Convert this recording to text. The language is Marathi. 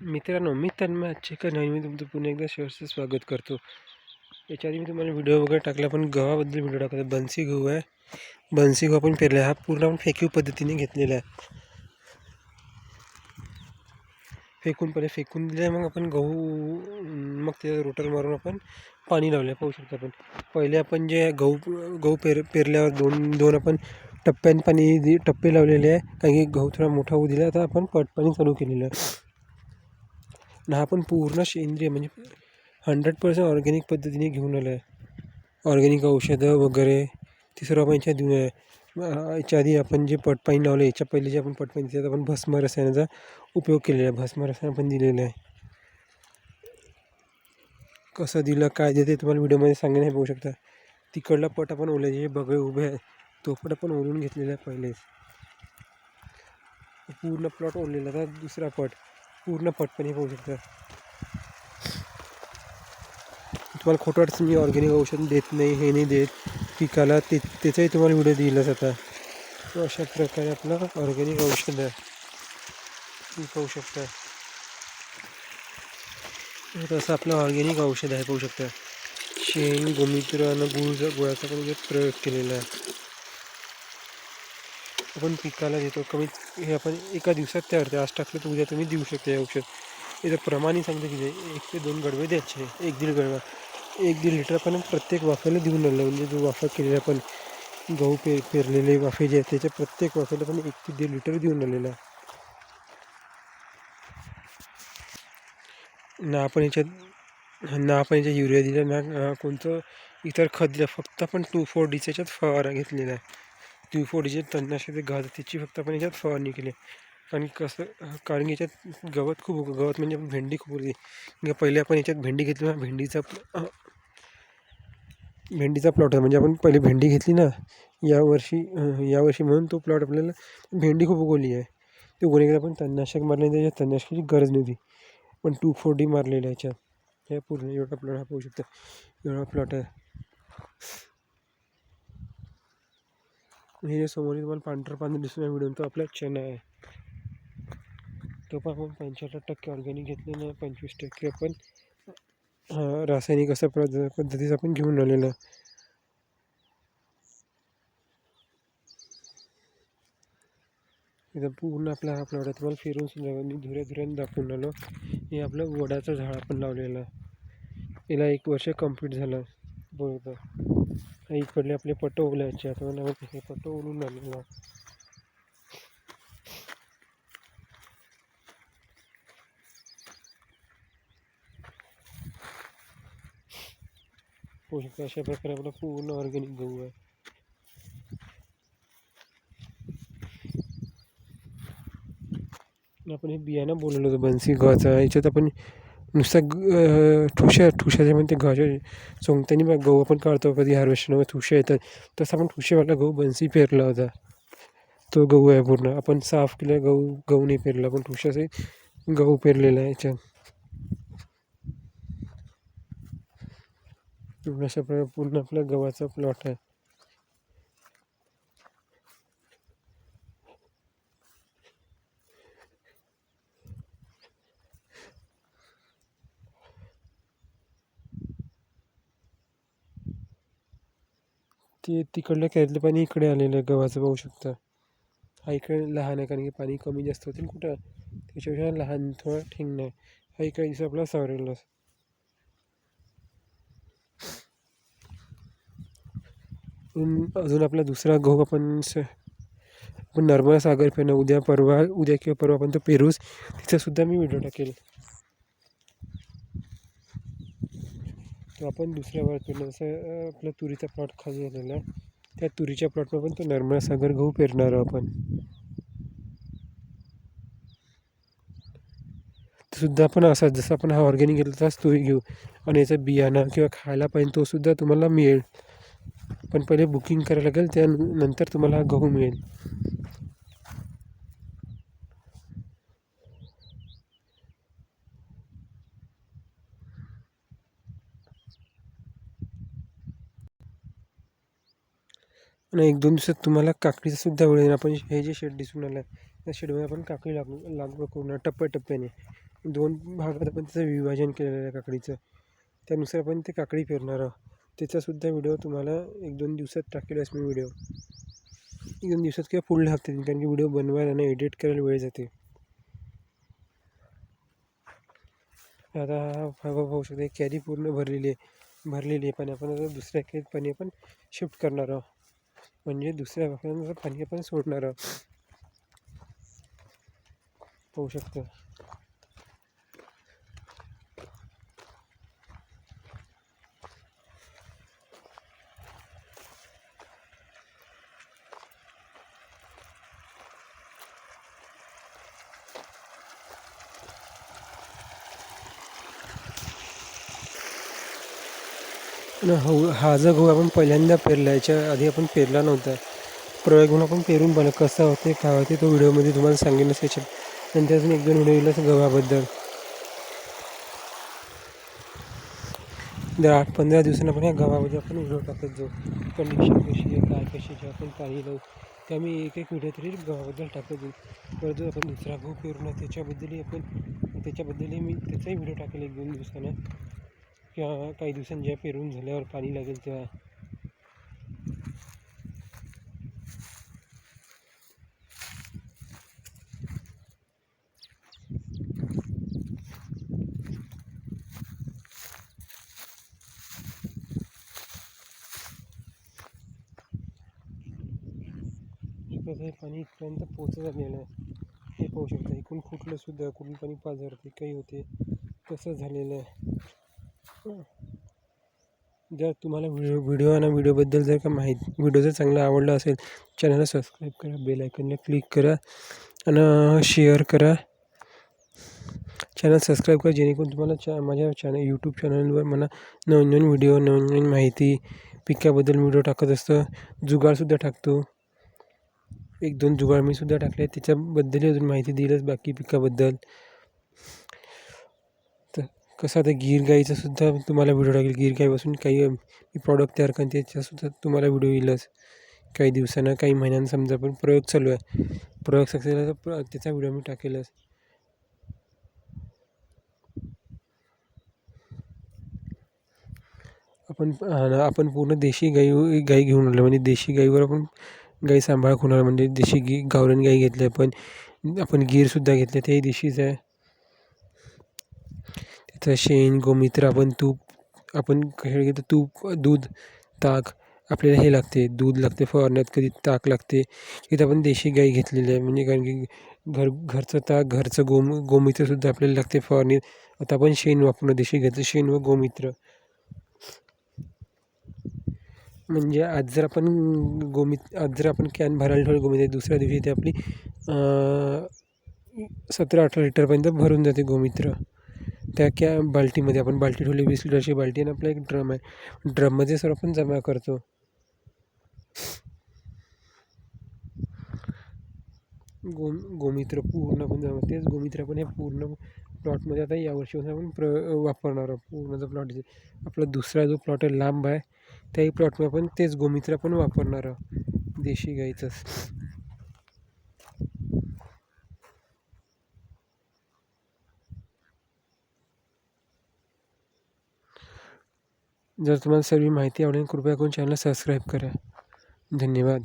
मित्रांनो मी तन्मय आजचेकर नाही मी तुमचं पुन्हा एकदा शेअर्सचं स्वागत करतो. याच्या आधी मी तुम्हाला व्हिडिओ वगैरे टाकला पण गव्हाबद्दल व्हिडिओ टाकला. बन्सी गहू आहे. बन्सी गहू आपण पेरला आहे. हा पूर्ण आपण फेकीव पद्धतीने घेतलेला आहे. फेकून पहिले फेकून दिले मग आपण गहू मग ते रोटर मारून आपण पाणी लावलं पाहू शकतो आपण. पहिले आपण जे गहू गहू पेर पेरल्यावर दोन दोन आपण टप्प्याने पाणी दि- टप्पे लावलेले आहे. कारण की गहू थोडा मोठा होऊ दिला आता आपण पट पाणी चालू केलेलं आहे. आणि हा पण पूर्ण सेंद्रिय म्हणजे हंड्रेड पर्सेंट ऑर्गॅनिक पद्धतीने घेऊन आलो आहे. ऑर्गॅनिक औषधं वगैरे ते सर्व आपण याच्यात देऊन आहे. याच्या आधी आपण जे पटपाणी लावलं याच्या पहिले जे आपण पटपाणी त्यात आपण भस्म रसायनाचा उपयोग केलेला आहे. भस्म रसायन पण दिलेलं आहे. कसं दिलं काय देते तुम्हाला व्हिडिओमध्ये सांगेन नाही बघू शकता. तिकडला पट आपण ओले जे बगळे उभे आहे तो पट आपण ओलून घेतलेला आहे पहिलेच पूर्ण प्लॉट ओढलेला तर दुसरा पट. पूर्ण पटपणे पाहू शकतं. तुम्हाला खोटं वाटतं मी ऑर्गॅनिक औषध देत नाही हे नाही देत. पिकाला ते त्याचाही तुम्हाला व्हिडिओ दिला आता. तो अशा प्रकारे आपलं ऑर्गॅनिक औषध आहे. पाहू शकता. तसं आपलं ऑर्गॅनिक औषध आहे पाहू शकता. शेण गोमित्र आणि गुळ गुळाचा पण प्रयोग केलेला आहे. आपण पिकाला देतो. कमीत हे आपण एका दिवसात तयार आज टाकलं तर उद्या तुम्ही देऊ शकता हे औषध. याचं प्रमाणही सांगतं की एक ते दोन गडवे द्यायचे. एक दीड गडवा. एक दीड लिटर आपण प्रत्येक वाफ्याला देऊन राहिलं. म्हणजे जो वाफा केलेला आपण गहू पे पेरलेले वाफे जे आहेत त्याच्या प्रत्येक वाफ्याला पण एक ते दीड लिटर देऊन आलेला आहे ना आपण याच्यात ना आपण याच्यात युरिया दिला ना कोणतं इतर खत दिलं. फक्त आपण टू फोर डीच्या याच्यात फवारा घेतलेला आहे. टू फोर तणनाशक ते घात त्याची फक्त आपण याच्यात फवारणी केली. कारण कसं कारण की याच्यात गवत खूप उग- गवत म्हणजे आपण भेंडी खूप उगली म्हणजे पहिले आपण याच्यात भेंडी घेतली ना भेंडीचा भेंडीचा प्लॉट आहे म्हणजे आपण पहिले भेंडी घेतली ना यावर्षी यावर्षी म्हणून तो प्लॉट आपल्याला भेंडी खूप उगवली आहे. ते उगवण्याकडे आपण तणनाशक मारले त्याच्यात तणनाशकाची गरज नव्हती. पण टू फोर डी मारलेलं आहे याच्यात. हे पूर्ण एवढा प्लॉट हा पाहू शकता. एवढा प्लॉट आहे. हे समोर तुम्हाला पांढरं पाणी दिसून मिळून तो आपला चना आहे. तो पण आपण पंच्याहत्तर टक्के ऑर्गॅनिक घेतलेला आहे पंचवीस टक्के आपण रासायनिक अशा पद्ध पद्धतीचं आपण घेऊन आलेलं आहे. इथं पूर्ण आपला हा प्लॉट आहे तुम्हाला फिरून सुद्धा मी धुऱ्या धुऱ्याने दाखवून आलो. हे आपलं वडाचं झाड आपण लावलेलं आहे. याला एक वर्ष कंप्लीट झालं. बरोबर इकडले आपले पटवल्याचे आता मला हे पट्ट ओलून आलेलं पोषक अशा प्रकारे आपला पूर्ण ऑर्गॅनिक गहू आहे. आपण हे बियाणं बोलवलं होतं बन्सी गव्हाचा. याच्यात आपण नुसतं ठुशा ठुशा ठुशाच्या म्हणते गव्हाच्या सोंगत्याने बघ गहू आपण काढतो कधी हार्वेस्टरमध्ये ठुशा येतात. तसं आपण ठुशेवाला गहू बन्सी पेरला होता. तो गहू आहे पूर्ण. आपण साफ केला गहू गहू नाही पेरला पण ठुशाचे गहू पेरलेला आहे याच्यात. पूर्ण अशा प्रकारे पूर्ण आपला गव्हाचा प्लॉट आहे. ते तिकडलं कॅरलं पाणी इकडे आलेलं आहे. गव्हाचं पाहू शकता. हा इकडे लहान आहे कारण की पाणी कमी जास्त होते कुठं? त्याच्यापेक्षा लहान थोडा ठेंगणं आहे. हा इकडे दिवस आपला सावरेल अजून आपला दुसरा गहू आपण स आपण नर्मदा सागर पेरणं उद्या परवा उद्या किंवा परवा आपण तो पेरूस तिथंसुद्धा मी व्हिडिओ टाकेल. तो आपण दुसऱ्या वेळात जसं आपलं आपला तुरीचा प्लॉट खाली झालेला आहे त्या तुरीच्या प्लॉटवर पण तो नर्मदा सागर गहू पेरणार आहोत आपण. सुद्धा आपण असा जसं आपण हा ऑर्गॅनिक घेतला तसाच तोही घेऊ आणि याचं बियाणं किंवा खायला पाहिजे तो सुद्धा तुम्हाला मिळेल. पण पहिले बुकिंग करायला लागेल त्यानंतर तुम्हाला गहू मिळेल. आणि एक दोन दिवसात तुम्हाला काकडीचा सुद्धा वेळ येईल. आपण हे जे शेड दिसून आलं आहे त्या शेडमध्ये आपण काकडी लागू लागवड करून टप्प्याटप्प्याने. दोन भागात आपण त्याचं विभाजन केलेलं आहे काकडीचं. त्यानुसार आपण ते काकडी पेरणार आहोत. त्याचासुद्धा व्हिडिओ तुम्हाला एक दोन दिवसात टाकेलच मी व्हिडिओ. एक दोन दिवसात किंवा पुढल्या हप्त्यात कारण की व्हिडिओ बनवायला आणि एडिट करायला वेळ जाते. आता हा पाहू शकता कॅरी पूर्ण भरलेली आहे. भरलेली आहे पण आपण आता दुसऱ्या कॅरीत पाणी आपण शिफ्ट करणार आहोत. म्हणजे दुसऱ्या भागात पाणी आपण सोडणार आहोत पाहू शकतं. आणि हो हा जो हो, गहू आपण पहिल्यांदा पेरला याच्या आधी आपण पेरला नव्हता. प्रयोग म्हणून आपण पेरून बघा कसा होते काय होते तो व्हिडिओमध्ये तुम्हाला सांगेन असायचे नंतर अजून एक दोन व्हिडिओ येईलच गव्हाबद्दल दर आठ पंधरा दिवसांना आपण ह्या गव्हामध्ये आपण व्हिडिओ टाकत जाऊ. कंडिशन कशी आहे काय कशी जे आपण पाणी लावू ते आम्ही एक एक व्हिडिओ तरी गव्हाबद्दल टाकत जाऊ. परत जो आपण दुसरा गहू पेरून त्याच्याबद्दलही आपण त्याच्याबद्दलही मी त्याचाही व्हिडिओ टाकेल एक दोन दिवसानं. किंवा काही दिवसांनी जेव्हा पेरून झाल्यावर पाणी लागेल तेव्हा. शकत हे पाणी इथपर्यंत पोचत आलेलं आहे. हे पाहू शकता इकडून फुटलं सुद्धा कुठून पाणी पाझरते काही होते कसं झालेलं आहे. जर तुम्हाला व्हिडिओ व्हिडिओ आणि व्हिडिओबद्दल जर का माहिती व्हिडिओ जर चांगला आवडला असेल चॅनलला सबस्क्राईब करा बेल आयकनला क्लिक करा आणि शेअर करा. चॅनल सबस्क्राईब करा जेणेकरून तुम्हाला चा माझ्या चॅनल यूट्यूब चॅनलवर मला नवीन नवीन व्हिडिओ नवीन नवीन माहिती पिकाबद्दल व्हिडिओ टाकत असतो. जुगाडसुद्धा टाकतो. एक दोन जुगाड मी सुद्धा टाकले त्याच्याबद्दलही अजून माहिती दिलंच बाकी पिकाबद्दल. कसं आता गीर गाईचासुद्धा तुम्हाला व्हिडिओ टाकेल गीर गाईपासून काही मी प्रॉडक्ट तयार करेन त्याच्यासुद्धा तुम्हाला व्हिडिओ येईलच. काही दिवसांना काही महिन्यांना समजा पण प्रयोग चालू आहे. प्रयोग सक्सेस झाला तर त्याचा व्हिडिओ मी टाकेलच. आपण आपण पूर्ण देशी गाई गाई घेऊन आलो. म्हणजे देशी गाईवर आपण गाई सांभाळ होणार. म्हणजे देशी गी गावरान गाई घेतल्या पण आपण गीरसुद्धा घेतल्या. तेही देशीच आहे. तर शेण गोमूत्र आपण तूप आपण कशाला घेतो? तूप दूध ताक. आपल्याला हे लागते दूध लागते फवारण्यात कधी ताक लागते. इथं आपण देशी गाई घेतलेली आहे म्हणजे कारण की घर घरचं ताक घरचं गोम गोमूत्रसुद्धा आपल्याला लागते फवारणीत आता आपण शेण वापरणं देशी घरचं शेण व गोमूत्र. म्हणजे आज जर आपण गोमित आज जर आपण कॅन भरायला ठेवलं गोमित्र दुसऱ्या दिवशी ते आपली सतरा अठरा लिटरपर्यंत भरून जाते गोमित्र. त्या कॅ बाल्टीमध्ये आपण बाल्टी ठेवली वीस लिटरची बाल्टी आणि आपला एक ड्रम आहे. ड्रममध्ये सर आपण जमा करतो. गो गोमित्र पूर्ण आपण जमा तेच गोमित्र आपण हे पूर्ण प्लॉटमध्ये आता यावर्षी आपण प्र वापरणार आहोत. पूर्ण जो प्लॉट आपला दुसरा जो प्लॉट आहे लांब आहे त्याही प्लॉटमध्ये आपण तेच गोमित्र आपण वापरणार आहोत. देशी गाईचंच. जर तुम्हाला सर्व माहिती आवडेल कृपया करून चॅनल सबस्क्राईब करा. धन्यवाद.